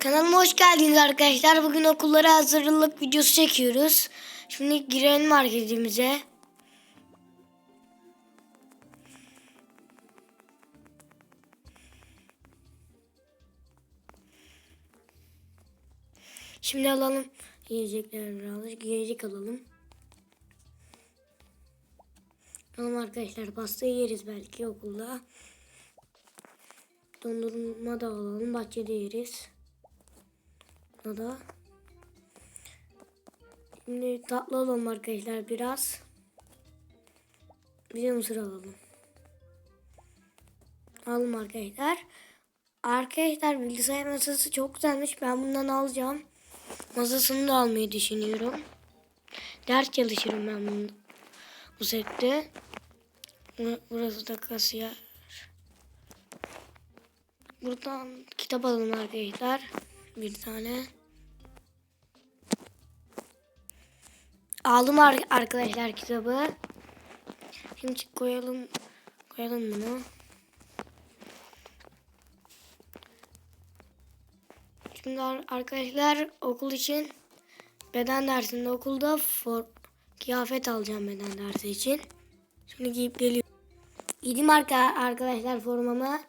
Kanalıma hoş geldiniz arkadaşlar. Bugün okullara hazırlık videosu çekiyoruz. Şimdi girelim marketimize. Şimdi alalım yiyecekler alır. Yiyecek alalım. Tamam arkadaşlar pasta yeriz belki okulda. Dondurma da alalım. Bahçede yeriz. Da. Şimdi tatlı alalım arkadaşlar biraz. Bir de mısır alalım. Alın arkadaşlar. Arkadaşlar bilgisayar masası çok güzelmiş. Ben bundan alacağım. Masasını da almayı düşünüyorum. Ders çalışırım ben bunu, bu sette. Bu- Burası da kasiyer. Buradan kitap alalım arkadaşlar. Bir tane. Aldım ar- arkadaşlar kitabı. Şimdi koyalım koyalım bunu. Şimdi ar- arkadaşlar okul için beden dersinde okulda for kıyafet alacağım beden dersi için. Şimdi giyip geliyorum. Giydim arka arkadaşlar formamı.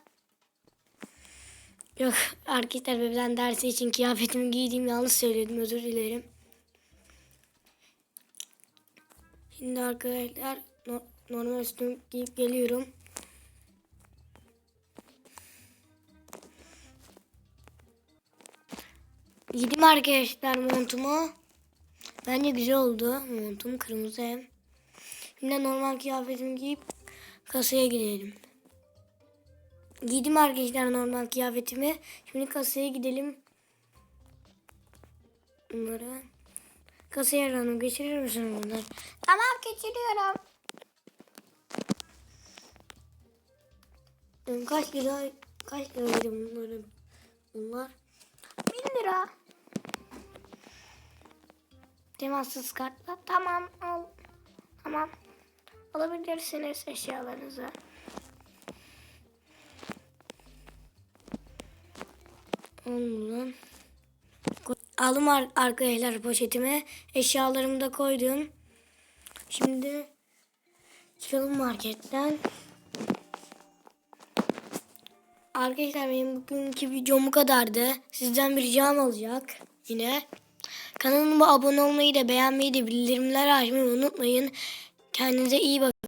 Yok arkadaşlar beden dersi için kıyafetimi giydiğim yanlış söyledim özür dilerim. Şimdi arkadaşlar no- normal üstümü giyip geliyorum. Giydim arkadaşlar montumu. Bence güzel oldu montum kırmızı hem. Şimdi normal kıyafetimi giyip kasaya gidelim. Giydim arkadaşlar normal kıyafetimi. Şimdi kasaya gidelim. Bunları. Kasaya hanım geçirir misin bunları? Tamam geçiriyorum. Kaç lira kaç liraydı bunların? Bunlar bin lira. Temassız kartla. Tamam al. Tamam. Alabilirsiniz eşyalarınızı. Ondan. Aldım ar- arkadaşlar poşetime. Eşyalarımı da koydum. Şimdi çıkalım marketten. Arkadaşlar benim bugünkü videom bu kadardı. Sizden bir ricam olacak yine. Kanalıma abone olmayı da beğenmeyi de bildirimler açmayı unutmayın. Kendinize iyi bakın.